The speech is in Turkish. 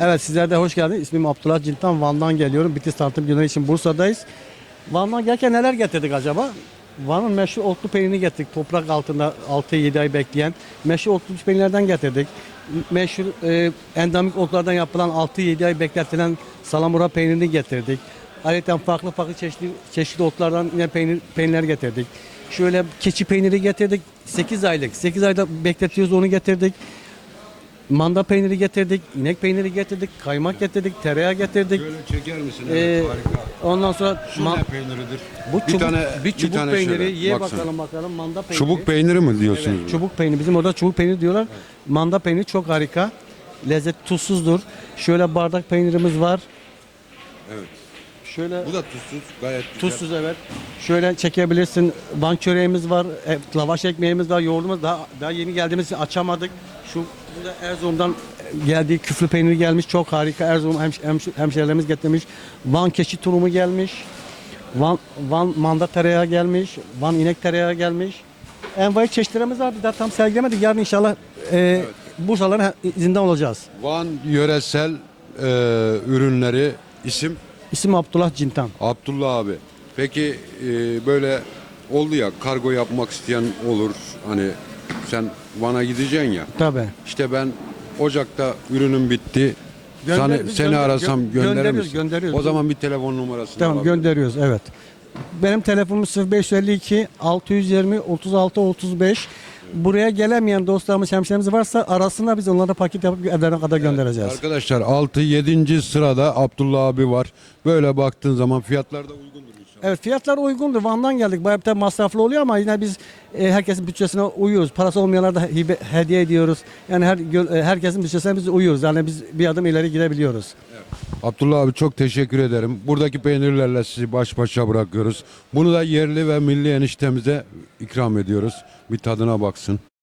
Evet sizler de hoş geldiniz. İsmim Abdullah Cintan. Van'dan geliyorum. Bitlis tanıtım günleri için Bursa'dayız. Van'dan gelirken neler getirdik acaba? Van'ın meşhur otlu peynirini getirdik. Toprak altında 6-7 ay bekleyen. Meşhur otlu peynirlerden getirdik. Meşhur e, endemik otlardan yapılan 6-7 ay bekletilen salamura peynirini getirdik. Ayrıca farklı farklı çeşitli, çeşitli otlardan yine peynir, peynirler getirdik. Şöyle keçi peyniri getirdik. 8 aylık. 8 ayda bekletiyoruz onu getirdik. Manda peyniri getirdik, inek peyniri getirdik, kaymak getirdik, tereyağı getirdik. Şöyle çeker misin? Ee, Evet, harika. ondan sonra Şu ma- ne peyniridir? bu bir çubuk, tane, bir çubuk peyniri şöyle, ye baksana. bakalım bakalım manda peyniri. Çubuk peyniri mi diyorsunuz? Çubuk peyniri. Bizim orada çubuk peyniri diyorlar. Manda peyniri çok harika. Lezzet tuzsuzdur. Şöyle bardak peynirimiz var. Evet. Şöyle Bu da tuzsuz, gayet güzel. tuzsuz evet. Şöyle çekebilirsin. Van çöreğimiz var. e, lavaş ekmeğimiz var. Yoğurdumuz daha daha yeni geldiğimiz için açamadık. Şu burada Erzurum'dan geldiği küflü peyniri gelmiş. Çok harika. Erzurum hemş, hemş, hemşehrilerimiz getirmiş. Van keçi tulumu gelmiş. Van, Van manda tereyağı gelmiş. Van inek tereyağı gelmiş. Envai çeşitlerimiz var. Biz daha tam sergilemedik. Yarın inşallah e, Bursaların izinden olacağız. Van yöresel e, ürünleri isim İsim Abdullah Cintan. Abdullah abi. Peki e, böyle oldu ya kargo yapmak isteyen olur. Hani sen Van'a gideceksin ya. Tabii. İşte ben Ocak'ta ürünüm bitti. Sana, seni arasam gö- gönderir gönderiyoruz, misin? gönderiyoruz. O zaman bir telefon numarasını Tamam alabilirim. gönderiyoruz evet. Benim telefonum 0552 620 36 35. Buraya gelemeyen dostlarımız, hemşerimiz varsa arasınlar biz onlara paket yapıp evlerine kadar göndereceğiz. Arkadaşlar 6-7. sırada Abdullah abi var. Böyle baktığın zaman fiyatlar da uygundur inşallah. Evet fiyatlar uygundur. Van'dan geldik. Bayağı bir masraflı oluyor ama yine biz e, herkesin bütçesine uyuyoruz. Parası olmayanlara da hibe, hediye ediyoruz. Yani her gö- e, herkesin bütçesine biz uyuyoruz. Yani biz bir adım ileri gidebiliyoruz. Abdullah abi çok teşekkür ederim. Buradaki peynirlerle sizi baş başa bırakıyoruz. Bunu da yerli ve milli eniştemize ikram ediyoruz. Bir tadına baksın.